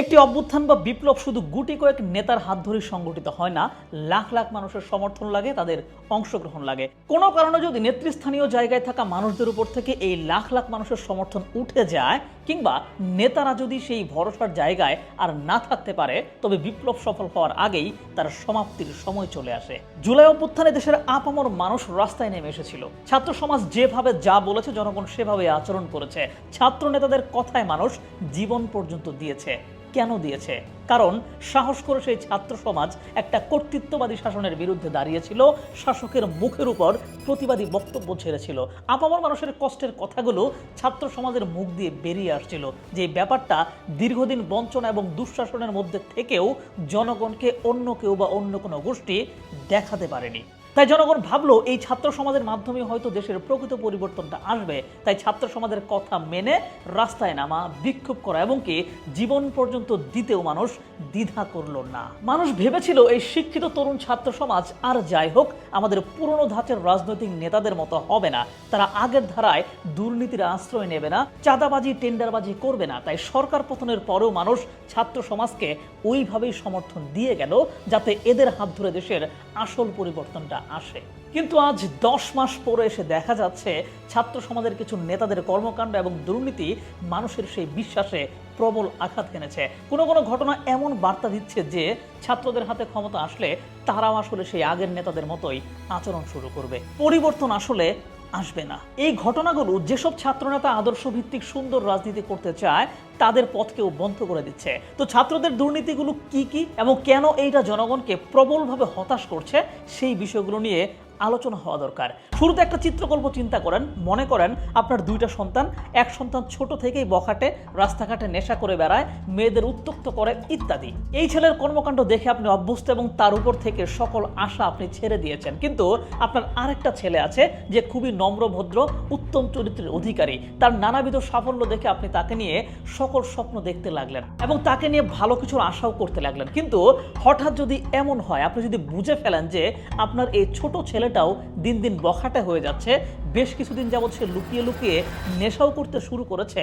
একটি অভ্যুত্থান বা বিপ্লব শুধু গুটি কয়েক নেতার হাত ধরেই সংগঠিত হয় না, লাখ লাখ মানুষের সমর্থন লাগে, তাদের অংশগ্রহণ লাগে। কোনো কারণে যদি নেতৃস্থানীয় জায়গায় থাকা মানুষদের উপর থেকে এই লাখ লাখ মানুষের সমর্থন উঠে যায়, কিংবা নেতারা যদি সেই ভরসার জায়গায় আর না থাকতে পারে, তবে বিপ্লব সফল হওয়ার আগেই তার সমাপ্তির সময় চলে আসে। জুলাই অভ্যুত্থানে দেশের আপামর মানুষ রাস্তায় নেমে এসেছিল। ছাত্র সমাজ যেভাবে যা বলেছে, জনগণ সেভাবে আচরণ করেছে। ছাত্র নেতাদের কথায় মানুষ জীবন পর্যন্ত দিয়েছে। কেন দিয়েছে? কারণ সাহস করে সেই ছাত্র সমাজ একটা কর্তৃত্ববাদী শাসনের বিরুদ্ধে দাঁড়িয়েছিল, শাসকের মুখের উপর প্রতিবাদী বক্তব্য ছেড়েছিল। আপামর মানুষের কষ্টের কথাগুলো ছাত্র সমাজের মুখ দিয়ে বেরিয়ে আসছিল যে ব্যাপারটা দীর্ঘদিন বঞ্চনা এবং দুঃশাসনের মধ্যে থেকেও জনগণকে অন্য কেউ বা অন্য কোনো গোষ্ঠী দেখাতে পারেনি। তাই জনগণ ভাবলো, এই ছাত্র সমাজের মাধ্যমে হয়তো দেশের প্রকৃত পরিবর্তনটা আসবে। তাই ছাত্র সমাজের কথা মেনে রাস্তায় নামা, বিক্ষোভ করা এবং কি জীবন পর্যন্ত দিতেও মানুষ দ্বিধা করল না। মানুষ ভেবেছিল, এই শিক্ষিত তরুণ ছাত্র সমাজ আর যাই হোক, আমাদের পুরনো ধাঁচের রাজনৈতিক নেতাদের মতো হবে না। তারা আগের ধারায় দুর্নীতির আশ্রয় নেবে না, চাঁদাবাজি, টেন্ডারবাজি করবে না। তাই সরকার পতনের পরেও মানুষ ছাত্র সমাজকে ওইভাবেই সমর্থন দিয়ে গেল, যাতে এদের হাত ধরে দেশের আসল পরিবর্তনটা আসে। কিন্তু আজ দশ মাস পরে এসে দেখা যাচ্ছে ছাত্র সমাজের কিছু নেতাদের কর্মকাণ্ড এবং দুর্নীতি মানুষের সেই বিশ্বাসে প্রবল আঘাত এনেছে। কোনো কোনো ঘটনা এমন বার্তা দিচ্ছে যে ছাত্রদের হাতে ক্ষমতা আসলে তারাও আসলে সেই আগের নেতাদের মতোই আচরণ শুরু করবে। পরিবর্তন আসলে আসবে না। এই ঘটনাগুলো যেসব ছাত্রনেতা আদর্শ ভিত্তিক সুন্দর রাজনীতি করতে চায়, তাদের পথকেও বন্ধ করে দিচ্ছে। তো ছাত্রদের দুর্নীতিগুলো কি কি এবং কেন এইটা জনগণকে প্রবলভাবে হতাশ করছে, সেই বিষয়গুলো নিয়ে আলোচনা হওয়া দরকার। শুরুতে একটা চিত্রকল্প চিন্তা করেন, মনে করেন আপনার দুইটা সন্তান, এক সন্তান ছোট থেকেই বখাটে, রাস্তাঘাটে নেশা করে বেড়ায়, মেয়েদের উত্তক্ত করে, ইত্যাদি। এই ছেলের কর্মকাণ্ড দেখে আপনি অভ্যস্ত এবং তার উপর থেকে সকল আশা আপনি ছেড়ে দিয়েছেন। কিন্তু আপনার আরেকটা ছেলে আছে যে খুবই নম্র, ভদ্র, উত্তম চরিত্রের অধিকারী। তার নানাবিধ সাফল্য দেখে আপনি তাকে নিয়ে সকল স্বপ্ন দেখতে লাগলেন এবং তাকে নিয়ে ভালো কিছুর আশাও করতে লাগলেন। কিন্তু হঠাৎ যদি এমন হয়, আপনি যদি বুঝে ফেলেন যে আপনার এই ছোট ছেলেটাও দিন দিন বখাটে হয়ে যাচ্ছে। বেশ কিছুদিন যাবৎ সে লুকিয়ে লুকিয়ে নেশাও করতে শুরু করেছে।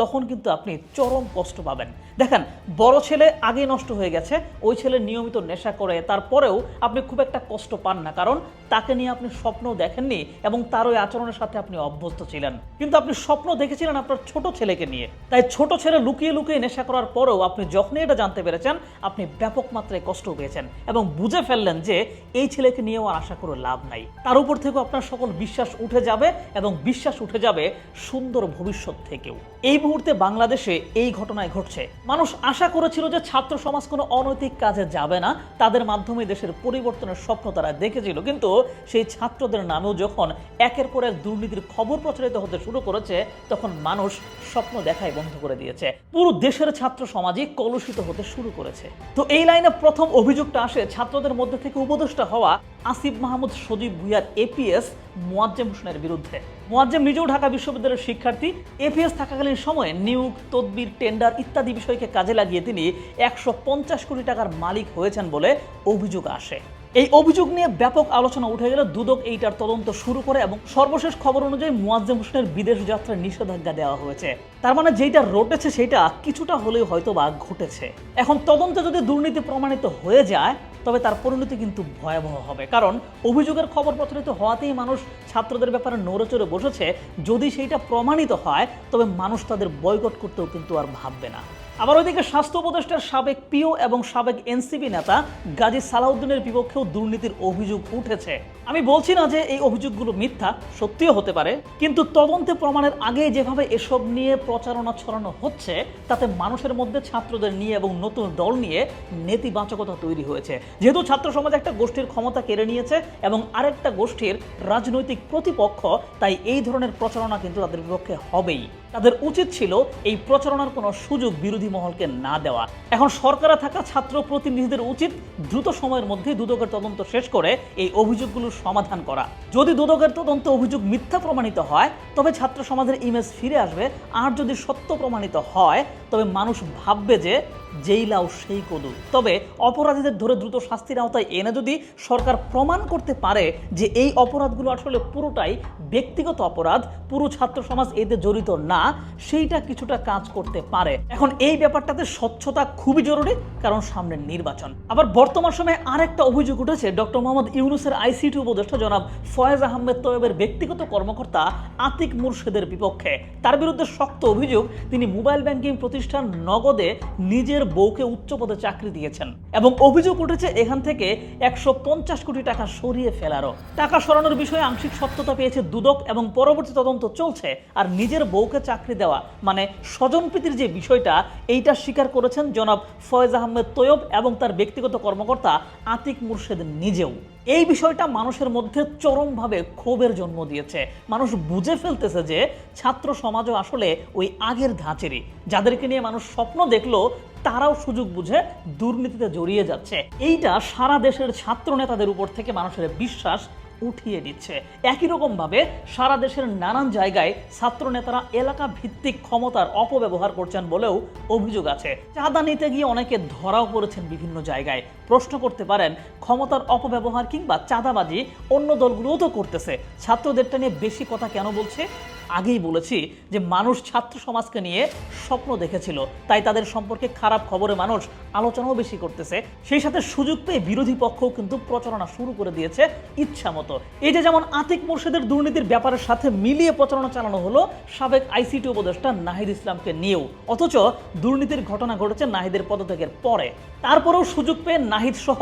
তখন কিন্তু আপনি চরম কষ্ট পাবেন। দেখেন, বড় ছেলে আগেই নষ্ট হয়ে গেছে, ওই ছেলে নিয়মিত নেশা করে, তারপরেও আপনি খুব একটা কষ্ট পান না, কারণ তাকে নিয়ে আপনি স্বপ্ন দেখেননি এবং তার ওই আচরণের সাথে আপনি অভ্যস্ত ছিলেন। কিন্তু আপনি স্বপ্ন দেখেছিলেন আপনার ছোট ছেলেকে নিয়ে। তাই ছোট ছেলে লুকিয়ে লুকিয়ে নেশা করার পরেও আপনি যখনই এটা জানতে পেরেছেন, আপনি ব্যাপক মাত্রায় কষ্ট পেয়েছেন এবং বুঝে ফেললেন যে এই ছেলেকে নিয়েও আর আশা করে লাভ নাই। তার উপর থেকেও আপনার সকল বিশ্বাস উঠে যাবে এবং বিশ্বাস উঠে যাবে সুন্দর ভবিষ্যৎ থেকেও। এই মুহূর্তে বাংলাদেশে এই ঘটনায় ঘটছে। মানুষ আশা করেছিল যে ছাত্র সমাজ কোনো অনৈতিক কাজে যাবে না। তাদের মাধ্যমে দেশের পরিবর্তনের স্বপ্ন তারা দেখেছিল। কিন্তু সেই ছাত্রদের নামেও যখন একের পর এক দুর্নীতির খবর প্রচারিত হতে শুরু করেছে, তখন মানুষ স্বপ্ন দেখাই বন্ধ করে দিয়েছে। পুরো দেশের ছাত্র সমাজই কলুষিত হতে শুরু করেছে। তো এই লাইনে প্রথম অভিযোগটা আসে, ছাত্রদের মধ্যে থেকে উপদেষ্টা হওয়া আসিফ মাহমুদ সজীব ভুইয়ার এপিএস মোয়াজ্জেম হোসেনের বিরুদ্ধে। মোয়াজ্জেম নিজেও ঢাকা বিশ্ববিদ্যালয়ের শিক্ষার্থী। এপিএস থাকাকালীন সময়ে নিয়োগ, তদবির, টেন্ডার ইত্যাদি বিষয়কে কাজে লাগিয়ে তিনি একশো পঞ্চাশ কোটি টাকার মালিক হয়েছেন বলে অভিযোগ আসে। এই অভিযোগ নিয়ে ব্যাপক আলোচনা উঠে গেলে দুদক এইটার তদন্ত শুরু করে এবং সর্বশেষ খবর অনুযায়ী মুয়াজ্জেম হোসেনের বিদেশ যাত্রার নিষেধাজ্ঞা দেওয়া হয়েছে। তার মানে যেটা রটেছে সেটা কিছুটা হলেও হয়তো বা ঘটেছে। এখন তদন্তে যদি দুর্নীতি প্রমাণিত হয়ে যায়, তবে তার পরিণতি কিন্তু ভয়াবহ হবে। কারণ অভিযোগের খবর প্রচারিত হওয়াতেই মানুষ ছাত্রদের ব্যাপারে নড়ে বসেছে। যদি সেইটা প্রমাণিত হয়, তবে মানুষ তাদের বয়কট করতেও কিন্তু আর ভাববে না। আবার ওইদিকে স্বাস্থ্য উপদেষ্টার সাবেক পিও এবং সাবেক এনসিপি নেতা গাজী সালাউদ্দিনের বিপক্ষেও দুর্নীতির অভিযোগ উঠেছে। আমি বলছি না যে এই অভিযোগগুলো মিথ্যা, সত্যিও হতে পারে, কিন্তু তদন্তে প্রমাণের আগে যেভাবে এসব নিয়ে প্রচারণা ছড়ানো হচ্ছে, তাতে মানুষের মধ্যে ছাত্রদের নিয়ে এবং নতুন দল নিয়ে নেতিবাচকতা তৈরি হয়েছে। যেহেতু ছাত্র সমাজ একটা গোষ্ঠীর ক্ষমতা কেড়ে নিয়েছে এবং আরেকটা গোষ্ঠীর রাজনৈতিক প্রতিপক্ষ, তাই এই ধরনের প্রচারণা কিন্তু তাদের বিপক্ষে হবেই। তাদের উচিত ছিল এই প্রচারণার কোনো সুযোগ বিরোধী মহলকে না দেওয়া। এখন সরকারে থাকা ছাত্র প্রতিনিধিদের উচিত দ্রুত সময়ের মধ্যে দুদকের তদন্ত শেষ করে এই অভিযোগগুলোর সমাধান করা। যদি দুদকের তদন্ত অভিযোগ মিথ্যা প্রমাণিত হয়, তবে ছাত্র সমাজের ইমেজ ফিরে আসবে। আর যদি সত্য প্রমাণিত হয়, তবে মানুষ ভাববে যে যেই লাউ সেই কদু তবে অপরাধীদের ধরে দ্রুত শাস্তির আওতায় এনে যদি সরকার প্রমাণ করতে পারে যে এই অপরাধগুলো আসলে পুরোটাই ব্যক্তিগত অপরাধ, পুরো ছাত্র সমাজ এতে জড়িত না, সেইটা কিছুটা কাজ করতে পারে। এখন এই ব্যাপারটাতে স্বচ্ছতা খুবই জরুরি, কারণ সামনের নির্বাচন। আবার বর্তমান সময়ে আরেকটা অভিযোগ উঠেছে, ডক্টর মোহাম্মদ ইউনুসের আইসিটি উপদেষ্টা জনাব ফয়েজ আহমেদ তয়েবের ব্যক্তিগত কর্মকর্তা আতিক মুর্শেদের বিপক্ষে। তার বিরুদ্ধে শক্ত অভিযোগ, তিনি মোবাইল ব্যাংকিং প্রতিষ্ঠান নগদে নিজের বউকে উচ্চ পদে চাকরি দিয়েছেন। এবং অভিযোগ উঠেছে, এখান থেকে একশো পঞ্চাশ কোটি টাকা সরিয়ে ফেলারও। টাকা সরানোর বিষয়ে আংশিক সত্যতা পেয়েছে দুদক এবং পরবর্তী তদন্ত চলছে, আর নিজের বউকে চাকরি দেওয়া মানে স্বজনপ্রীতির যে বিষয়টা এইটা স্বীকার করেছেন জনাব ফয়েজ আহমেদ তৈয়ব এবং তার ব্যক্তিগত কর্মকর্তা আতিক মুর্শেদ নিজেও। এই বিষয়টা মানুষের মধ্যে চরমভাবে ক্ষোভের জন্ম দিয়েছে। মানুষ বুঝে ফেলতেছে যে ছাত্র সমাজও আসলে ওই আগের ধাঁচেরই। যাদেরকে নিয়ে মানুষ স্বপ্ন দেখল, তারাও সুযোগ বুঝে দুর্নীতিতে জড়িয়ে যাচ্ছে। এইটা সারা দেশের ছাত্র নেতাদের উপর থেকে মানুষের বিশ্বাস উঠিয়ে দিচ্ছে। একই রকমভাবে সারা দেশের নানান জায়গায় ছাত্র নেতারা এলাকা ভিত্তিক ক্ষমতার অপব্যবহার করছেন বলেও অভিযোগ আছে। চাঁদা নিতে গিয়ে অনেকে ধরাও পড়েছেন বিভিন্ন জায়গায়। প্রশ্ন করতে পারেন, ক্ষমতার অপব্যবহার কিংবা চাঁদাবাজি অন্য দলগুলোও তো করতেছে। ছাত্রদেরটা নিয়ে বেশি কথা কেন বলছে? আগেই বলেছি যে মানুষ ছাত্র সমাজকে নিয়ে স্বপ্ন দেখেছিল। তাই তাদের সম্পর্কে খারাপ খবরে মানুষ আলোচনাও বেশি করতেছে। সেই সাথে সুযোগ পেয়ে বিরোধী পক্ষও কিন্তু প্রচারণা শুরু করে দিয়েছে ইচ্ছা মতো। এই যে যেমন আতিক মোর্শেদের দুর্নীতির ব্যাপারের সাথে মিলিয়ে প্রচারণা চালানো হলো সাবেক আইসিটি উপদেষ্টা নাহিদ ইসলামকে নিয়েও। অথচ দুর্নীতির ঘটনা ঘটেছে নাহিদের পদত্যাগের পরে। তারপরেও সুযোগ পেয়ে নাহিদ সহ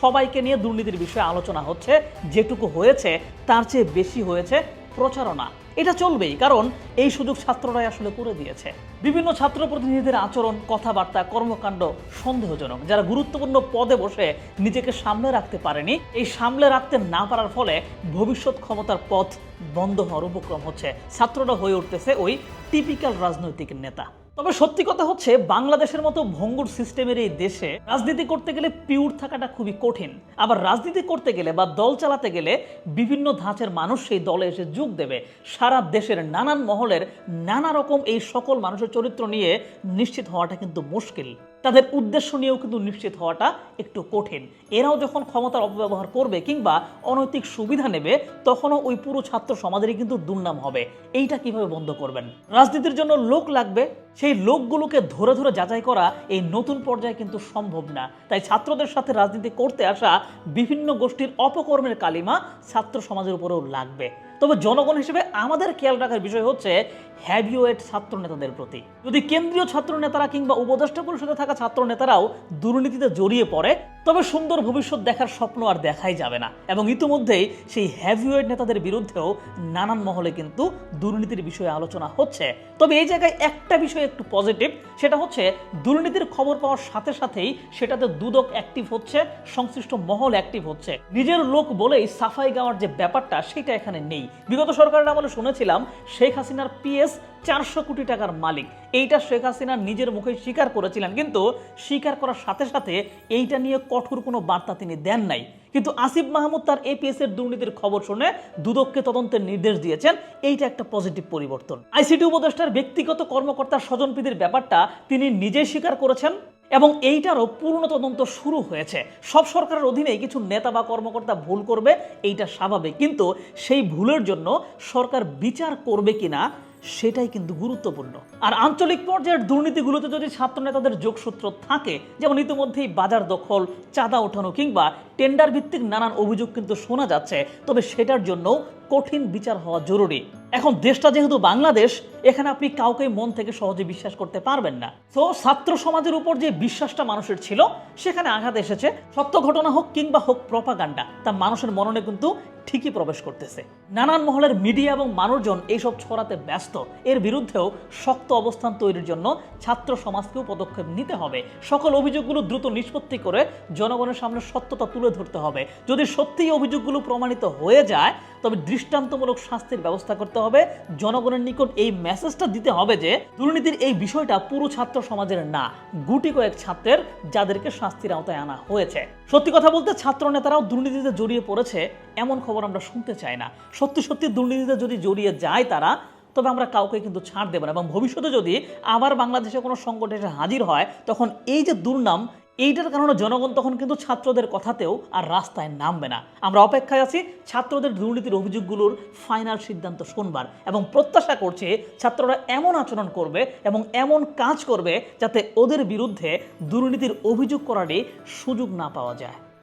সবাইকে নিয়ে দুর্নীতির বিষয়ে আলোচনা হচ্ছে। যেটুকু হয়েছে, তার চেয়ে বেশি হয়েছে প্রচারণা। এটা চলবেই, কারণ এই সুযোগ ছাত্ররাই আসলে করে দিয়েছে। বিভিন্ন ছাত্র প্রতিনিধিদের আচরণ, কথাবার্তা, কর্মকাণ্ড সন্দেহজনক, যারা গুরুত্বপূর্ণ পদে বসে নিজেকে সামলে রাখতে পারেনি, এই সামলে রাখতে না পারার ফলে ভবিষ্যৎ ক্ষমতার পথ বন্ধ হওয়ার উপক্রম হচ্ছে। ছাত্ররা হয়ে উঠতেছে ওই টিপিক্যাল রাজনৈতিক নেতা। তবে সত্যি কথা হচ্ছে, বাংলাদেশের মতো ভঙ্গুর সিস্টেমের এই দেশে রাজনীতি করতে গেলে পিউর থাকাটা খুবই কঠিন। আবার রাজনীতি করতে গেলে বা দল চালাতে গেলে বিভিন্ন ধাঁচের মানুষ সেই দলে এসে যোগ দেবে। সারা দেশের নানান মহলের নানা রকম এই সকল মানুষের চরিত্র নিয়ে নিশ্চিত হওয়াটা কিন্তু মুশকিল। তাদের উদ্দেশ্য নিয়েও কিন্তু নিশ্চিত হওয়াটা একটু কঠিন। এরাও যখন ক্ষমতার অপব্যবহার করবে কিংবা অনৈতিক সুবিধা নেবে, তখনও ওই পুরো ছাত্র সমাজেরই কিন্তু দুর্নাম হবে। এইটা কীভাবে বন্ধ করবেন? রাজনীতির জন্য লোক লাগবে। সেই লোকগুলোকে ধরে ধরে যাচাই করা এই নতুন পর্যায়ে কিন্তু সম্ভব না। তাই ছাত্রদের সাথে রাজনীতি করতে আসা বিভিন্ন গোষ্ঠীর অপকর্মের কালিমা ছাত্র সমাজের উপরেও লাগবে। তবে জনগণ হিসেবে আমাদের খেয়াল রাখার বিষয় হচ্ছে হ্যাভিওয়েট ছাত্র নেতাদের প্রতি। যদি কেন্দ্রীয় ছাত্র নেতারা কিংবা উপদেষ্টা পরিষদে থাকা ছাত্র নেতারাও দুর্নীতিতে জড়িয়ে পড়ে, তবে সুন্দর ভবিষ্যৎ দেখার স্বপ্ন আর দেখাই যাবে না। এবং ইতিমধ্যেই সেই হ্যাভিওয়েট নেতাদের বিরুদ্ধেও নানান মহলে কিন্তু দুর্নীতির বিষয়ে আলোচনা হচ্ছে। তবে এই জায়গায় একটা বিষয় একটু পজিটিভ, সেটা হচ্ছে দুর্নীতির খবর পাওয়ার সাথে সাথেই সেটাতে দুদক অ্যাক্টিভ হচ্ছে, সংশ্লিষ্ট মহল অ্যাক্টিভ হচ্ছে। নিজের লোক বলেই সাফাই গাওয়ার যে ব্যাপারটা, সেটা এখানে নেই। বিগত সরকারের আমলে শুনেছিলাম শেখ হাসিনার পিএস চারশো কোটি টাকার মালিক। এইটা শেখ হাসিনা নিজের মুখে স্বীকার করেছিলেন, কিন্তু স্বীকার করার সাথে সাথে এইটা নিয়ে কঠোর কোনো বার্তা তিনি দেন নাই। কিন্তু আসিফ মাহমুদ তার এপিএস এর দুর্নীতির খবর শুনে দুদককে তদন্তের নির্দেশ দিয়েছেন, এইটা একটা পজিটিভ পরিবর্তন। আইসিটি উপদেষ্টার ব্যক্তিগত কর্মকর্তার স্বজনপ্রীতির ব্যাপারটা তিনি নিজেই স্বীকার করেছেন। এবং এইটারও পূর্ণ তদন্ত শুরু হয়েছে। সব সরকারের অধীনে কিছু নেতা বা কর্মকর্তা ভুল করবে, এইটা স্বাভাবিক। কিন্তু সেই ভুলের জন্য সরকার বিচার করবে কিনা, সেটাই কিন্তু গুরুত্বপূর্ণ। আর আঞ্চলিক পর্যায়ের দুর্নীতিগুলোতে যদি ছাত্র নেতাদের যোগসূত্র থাকে, যেমন ইতিমধ্যেই বাজার দখল, চাঁদা ওঠানো কিংবা টেন্ডার ভিত্তিক নানান অভিযোগ কিন্তু শোনা যাচ্ছে, তবে সেটার জন্য কঠিন বিচার হওয়া জরুরি। এখন দেশটা যেহেতু বাংলাদেশ, এখানে আপনি কাউকে মন থেকে সহজে বিশ্বাস করতে পারবেন না। তো ছাত্র সমাজের উপর যে বিশ্বাসটা মানুষের ছিল, সেখানে আঘাত এসেছে। সত্য ঘটনা হোক কিংবা হোক প্রপাগান্ডা তা মানুষের মননে কিন্তু ঠিকই প্রবেশ করতেছে। নানান মহলের মিডিয়া এবং মানুষজন এইসব ছড়াতে ব্যস্ত। এর বিরুদ্ধেও শক্ত অবস্থান তৈরির জন্য ছাত্র সমাজকেও পদক্ষেপ নিতে হবে। সকল অভিযোগগুলো দ্রুত নিষ্পত্তি করে জনগণের সামনে সত্যতা তুলে ধরতে হবে। যদি সত্যিই অভিযোগগুলো প্রমাণিত হয়ে যায়, তবে দৃষ্টান্তমূলক শাস্তির ব্যবস্থা করতে হবে, জনগণের নিকট এই মেসেজটা দিতে হবে যে, দুর্নীতির এই বিষয়টা পুরো ছাত্র সমাজের না, গুটি কয়েক ছাত্রের যাদেরকে শাস্তির আওতায় আনা হয়েছে। সত্যি কথা বলতে ছাত্র নেতারাও দুর্নীতিতে জড়িয়ে পড়েছে, এমন খবর আমরা শুনতে চাই না। সত্যি সত্যি দুর্নীতিতে যদি জড়িয়ে যায় তারা, তবে আমরা কাউকে কিন্তু ছাড় দেব না। এবং ভবিষ্যতে যদি আবার বাংলাদেশে কোনো সংকট এসে হাজির হয়, তখন এই যে দুর্নাম এইটার কারণে জনগণ তখন কিন্তু ছাত্রদের কথাতেও আর রাস্তায় নামবে না। আমরা অপেক্ষায় আছি ছাত্রদের দুর্নীতির অভিযোগগুলোর ফাইনাল সিদ্ধান্ত শুনবার এবং প্রত্যাশা করছে ছাত্ররা এমন আচরণ করবে এবং এমন কাজ করবে যাতে ওদের বিরুদ্ধে দুর্নীতির অভিযোগ করারই সুযোগ না পাওয়া যায়।